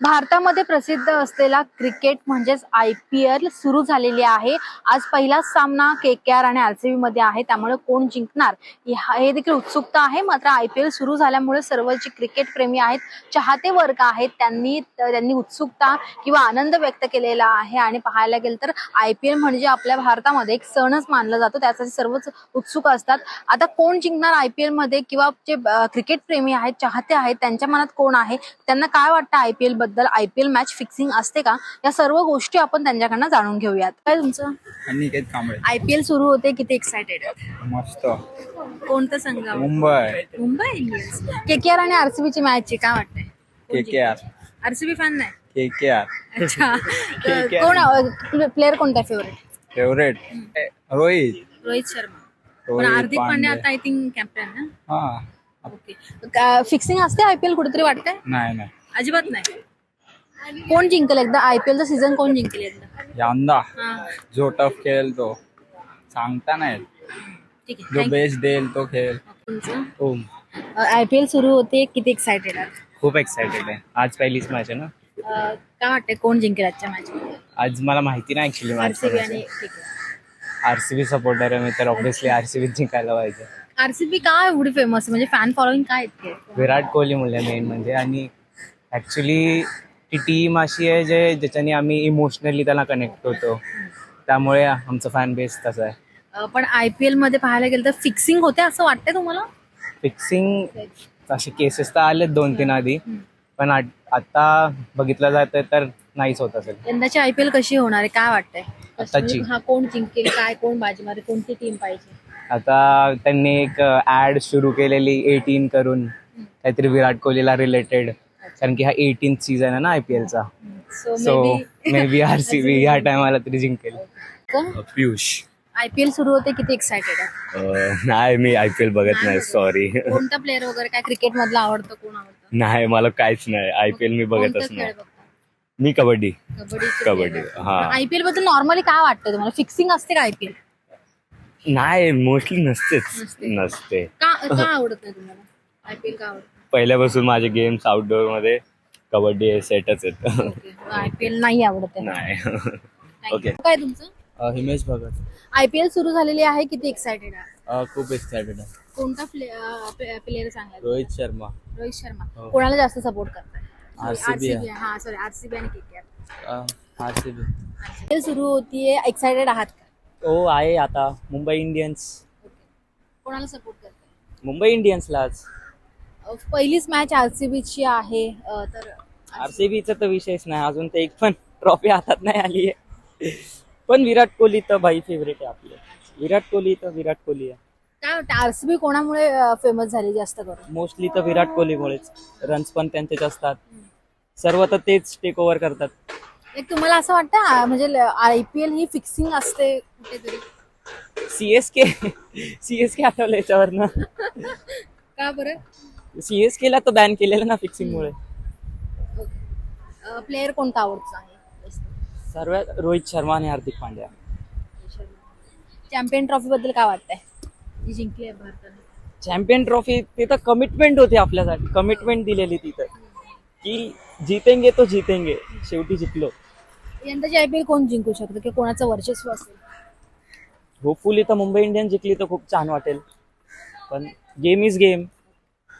भारतामध्ये प्रसिद्ध असलेला क्रिकेट म्हणजेच आय पी एल सुरू झालेली आहे. आज पहिलाच सामना के के आर आणि आरसीबी मध्ये आहे. त्यामुळे कोण जिंकणार हे देखील उत्सुकता आहे. मात्र आय पी एल सुरू झाल्यामुळे सर्व जे क्रिकेट प्रेमी आहेत चाहते वर्ग आहेत त्यांनी त्यांनी उत्सुकता किंवा आनंद व्यक्त केलेला आहे. आणि पाहायला गेलं तर आय पी एल म्हणजे आपल्या भारतामध्ये एक सणच मानला जातो. त्यासाठी सर्वच उत्सुक असतात. आता कोण जिंकणार आय पी एलमध्ये? किंवा जे क्रिकेट प्रेमी आहेत चाहते आहेत त्यांच्या मनात कोण आहे? त्यांना काय वाटतं आय पी एल बद्दल I P L match fixing असते का? या सर्व गोष्टी आपण त्यांच्याकडनं जाणून घेऊयात. काय तुमचं? आय पी एल सुरू होते किती एक्सायटेड मस्त. कोणतं संघ? Mumbai. Mumbai Indians K K R आणि आरसीबी ची मॅच काय वाटतंय? K K R RCB fan नाही. के के आर अच्छा. कोण प्लेअर कोणता फेवरेट फेवरेट रोहित. रोहित शर्मा. हार्दिक पांड्या. आता आय थिंक कॅप्टन ना? हा. ओके फिक्सिंग असते आयपीएल कुठेतरी वाटतंय? नाही नाही. अजिबात नाही. कोण जिंकेल एकदा? आयपीएलचा सीझन कोण जिंकेल एकदा? यंदा. हा, जो टफ खेळेल तो. सांगता नाही. ठीक जो आहे बेस्ट देईल तो खेळ तुमचं? ओम आयपीएल सुरू होते किती एक्सायटेड खूप एक्सायटेड आहे. आज पहिलीच मॅच आहे ना? काय वाटतंय कोण जिंकेल आजच्या मॅच आज मला माहिती नाही ऍक्च्युली मॅच आरसीबी आणि आरसीबी सपोर्टर आहे मी तर ऑब्व्हियसली आरसीबी जिंकायला पाहिजे. आरसीबी का एवढी फेमस म्हणजे फॅन फॉलोईंग काय इतके विराट कोहली मुले मेन म्हणजे. आणि ऍक्च्युली ती टीम अशी आहे जे ज्याच्याने आम्ही इमोशनली त्याला कनेक्ट होतो. त्यामुळे आमचं फॅन बेस तसं आहे. अं, पण आयपीएलमध्ये पाहायला गेलं तर फिक्सिंग होते असं वाटतंय तुम्हाला? फिक्सिंग असे केसेस तर आलेत दोन तीन आधी. पण आत- आता बघितलं जातं तर नाहीच होत असेल. यंदाची आयपीएल कशी होणार आहे? काय वाटतंय? आताची? हा कोण जिंकेल? काय कोण बाजी कोणती टीम पाहिजे? आता त्यांनी एक ऍड सुरू केलेली एटीन करून. काहीतरी विराट कोहलीला रिलेटेड कारण की हा एटीन सीझन आहे ना I P एलचा so so maybe R C B ह्या टायमाला तरी जिंकेल. पियुष. आयपीएल सुरू होते किती एक्सायटेड आहे? नाही मी आय पी एल बघत नाही सॉरी कोणता प्लेअर वगैरे काय क्रिकेट मधला आवडतं कोण आवडतं? नाही मला काहीच नाही. आय पी एल मी बघतच नाही? मी कबड्डी. कबड्डी कबड्डी, हा. आयपीएलबद्दल नॉर्मली काय वाटतं तुम्हाला? फिक्सिंग असते का आयपीएल नाही मोस्टली नसतेच. नसते. नसते. का का आवडत नाही तुम्हाला? आयपीएल का आवडत पहिल्यापासून माझे गेम्स आउटडोरमध्ये कबड्डी हे सेटच आहेत. आयपीएल नाही आवडत आहे नाही. Okay. काय तुमचं? हिमेश भगत. आयपीएल सुरू झालेली आहे किती एक्सायटेड आहे? खूप एक्सायटेड आहे. कोणता प्लेअर सांगा रोहित शर्मा. रोहित शर्मा. हो. कोणाला जास्त सपोर्ट करताय? RCB आहे. हा सॉरी आरसीबी आणि KKR R C B IPL सुरू होतीये एक्सायटेड आहात का? हो आहे आता. मुंबई इंडियन्स कोणाला सपोर्ट करताय? मुंबई इंडियन्सलाच पहिलीच मॅच आरसीबीची आहे अ, तर आरसीबीचा तर विषयच नाही अजून तर एक पण ट्रॉफी हातात नाही आली आहे. पण विराट कोहली तर भाई फेवरेट आहे आपले. विराट कोहली तर विराट कोहली आहे. काय वाटतं आरसीबी कोणामुळे फेमस झाली जास्त करून? मोस्टली तर विराट कोहलीमुळेच. रन्स पण त्यांचेच असतात. सर्व तर तेच टेक ओव्हर करतात. एक तुम्हाला असं वाटतं आ, म्हणजे आयपीएल ही फिक्सिंग असते कुठेतरी? सीएसके सीएसके आठवलं याच्यावरनं. का बरं? सीएसके ला तर बॅन केलेलं ना फिक्सिंग मुळे. प्लेअर कोणता आवडतो सर्वात रोहित शर्मा आणि हार्दिक पांड्या. चॅम्पियन ट्रॉफी बद्दल काय वाटतंय? जिंकली आहे भारताने. चॅम्पियन ट्रॉफी ते तर कमिटमेंट होती आपल्यासाठी. कमिटमेंट दिलेली तिथं की जितेंगे तो जितेंगे. शेवटी जिंकलो यंदाची आयपीएल कोण जिंकू शकतं? किंवा कोणाचं वर्चस्व असेल? होपफुली तर मुंबई इंडियन्स जिंकली तर खूप छान वाटेल. पण गेम इज गेम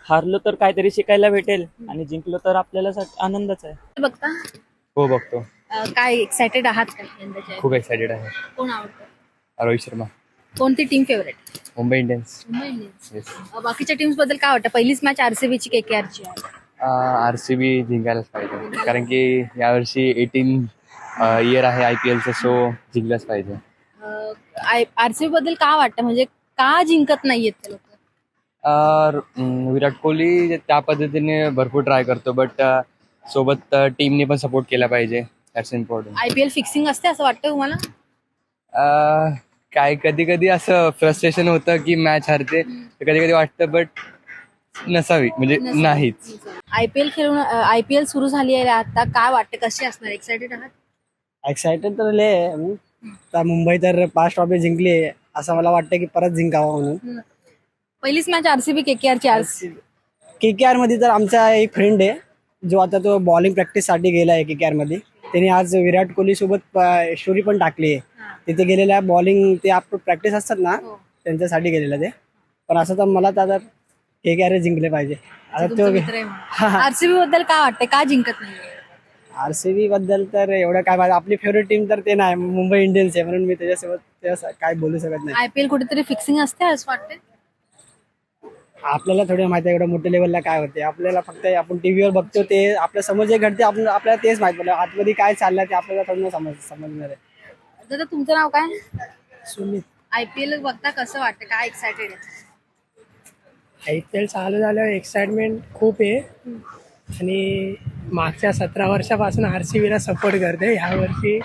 हारलो तर काहीतरी शिकायला भेटेल आणि जिंकलो तर आपल्याला सा- आनंदच आहे. बघता? हो बघतो. अ, काय एक्सायटेड आहात का यंदाच्या? खूप एक्सायटेड आहे. कोण आवडतं? रोहित शर्मा. कोणती team favourite Mumbai Indians Mumbai Indians yes uh, बाकीच्या टीम्सबद्दल काय वाटतं? पहिलीच मॅच आरसीबीची के के आरची आहे. आर सी बी जिंकायलाच पाहिजे. कारण की यावर्षी एटीन इयर आहे आय पी एलचं सो जिंकलंच पाहिजे. आरसीबी बद्दल का वाटतं? म्हणजे का जिंकत नाहीयेत ते लोक? विराट कोहली त्या पद्धतीने भरपूर ट्राय करतो बट सोबत टीमने पण सपोर्ट केला पाहिजे दॅट्स इम्पॉर्टंट आयपीएल फिक्सिंग असते असं वाटतं तुम्हाला? काय कधी कधी असं फ्रस्ट्रेशन होतं की मॅच हरते कधी कधी वाटतं बट नसावी म्हणजे नाहीच. आयपीएल खेळून आयपीएल सुरू झाली आहे आता काय वाटतं कशी असणार? एक्सायटेड आहात? एक्सायटेड तर लय आहे. मी. तर मुंबई तर पाच ट्रॉफी जिंकली आहे असं मला वाटतं की परत जिंकावं म्हणून. पहिलीच मॅच आरसीबी के के आरची आरसी के के आरमध्ये तर आमचा एक फ्रेंड आहे जो आता तो बॉलिंग प्रॅक्टिससाठी गेला आहे के मध्ये. त्याने आज विराट कोहली सोबत स्टोरी पण टाकली आहे. तिथे गेलेला आहे बॉलिंग ते आप प्रॅक्टिस असतात ना हो. त्यांच्यासाठी गेलेलं ते. पण असं तर मला तर के के जिंकले पाहिजे. आता तो. आरसीबी बद्दल काय वाटतंय? का जिंकत नाही आर सी बी बद्दल तर एवढं काय माहिती आपली फेवरेट टीम तर ते नाही मुंबई इंडियन्स आहे. म्हणून मी त्याच्यासोबत त्या काय बोलू शकत नाही. आयपीएल कुठेतरी फिक्सिंग असते असं वाटतंय? आपल्याला थोडं माहिती आहे एवढं मोठ्या लेवलला काय होते. आपल्याला फक्त आपण टीव्हीवर बघतो ते आपल्यासमोर जे घडते आपण आपल्याला तेच माहीत पडलं. आतमध्ये काय चाललंय ते आपल्याला थोडं समज समजणार आहे. दादा तुमचं नाव काय? सुमित. आयपीएल बघता कसं वाटतं? काय एक्सायटेड आहे? आय पी एल चालू झाल्यावर एक्साइटमेंट खूप आहे. आणि मागच्या सतरा वर्षापासून आर सी बीला सपोर्ट करते. ह्या वर्षी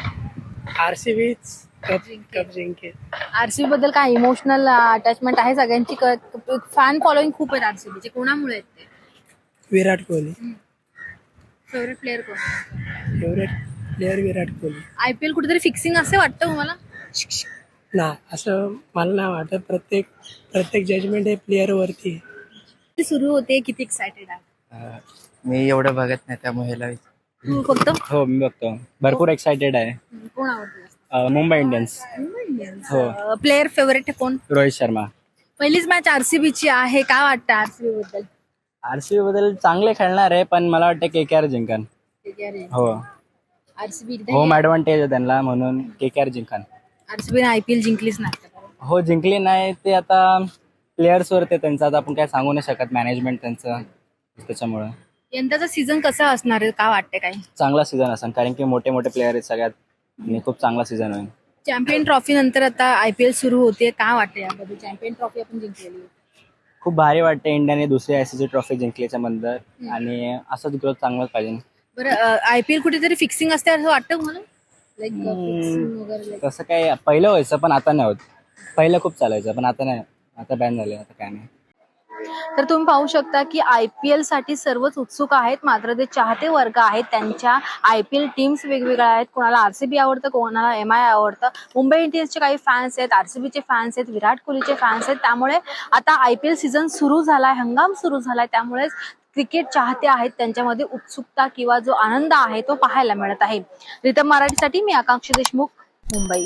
आर सी बीच कप कप जिंकेल आरसीबी बद्दल काय इमोशनल अटॅचमेंट आहे सगळ्यांची? फॅन फॉलोईंग खूप आहेत आरसीबीचे कोणामुळे आहेत ते? विराट कोहली. फेवरेट प्लेअर कोण? Favourite player Virat Kohli. IPL कुठेतरी फिक्सिंग असे वाटतं तुम्हाला? ना असं मला नाही वाटत. प्रत्येक प्रत्येक जजमेंट हे प्लेअरवरती ती सुरू होते किती एक्सायटेड आहे? मी एवढं बघत नाही त्यामुळे ह्याला तू फक्त? हो मी बघतो. भरपूर एक्सायटेड आहे. कोण आवडतं अं, मुंबई इंडियन्स हो. प्लेअर फेवरेट कोण? रोहित शर्मा. पहिलीच मॅच आरसीबीची आहे. काय वाटतं आरसीबी बद्दल? आरसीबी बद्दल चांगले खेळणार आहे पण मला वाटतं के के आर जिंकन. हो. आरसीबी होम ऍडव्हान्टेज आहे त्यांना म्हणून के के आर जिंकन. आरसीबी आयपीएल जिंकलीच नाही हो जिंकली नाही ते आता प्लेयर्सवर ते त्यांचं आता आपण काय सांगू नाही शकत मॅनेजमेंट त्यांचं त्याच्यामुळं. यंदाचा सीझन कसा असणार आहे? काय वाटतं काय? चांगला सीझन असेल कारण की मोठे मोठे प्लेयर आहेत सगळ्यात आणि खूप चांगला सीझन होईल. चॅम्पियन ट्रॉफी नंतर आता आयपीएल सुरू होते काय वाटतं चॅम्पियन ट्रॉफी आपण जिंकलेली. खूप भारी वाटते इंडियाने दुसरी आय सी सी ट्रॉफी जिंकल्याच्या नंतर. आणि असंच ग्रोथ चांगलाच पाहिजे. बरं आयपीएल कुठेतरी फिक्सिंग असते असं वाटतं तुम्हाला? लाईक तसं काय पहिलं व्हायचं पण आता नाही होत. पहिलं खूप चालायचं पण आता नाही. आता बॅन झाले आता काय नाही. तर तुम्ही पाहू शकता की आय पी एलसाठी सर्वच उत्सुक आहेत. मात्र जे चाहते वर्ग आहेत. त्यांच्या आय पी एल टीम्स वेगवेगळ्या आहेत. कोणाला आरसीबी आवडतं कोणाला एम आय आवडतं. मुंबई इंडियन्सचे काही फॅन्स आहेत आरसीबीचे फॅन्स आहेत विराट कोहलीचे फॅन्स आहेत. त्यामुळे आता आय पी एल सीझन सुरू झालाय हंगाम सुरू झालाय. त्यामुळेच क्रिकेट चाहते आहेत. त्यांच्यामध्ये उत्सुकता किंवा जो आनंद आहे तो पाहायला मिळत आहे. रितम मराठीसाठी मी आकांक्षी देशमुख मुंबई.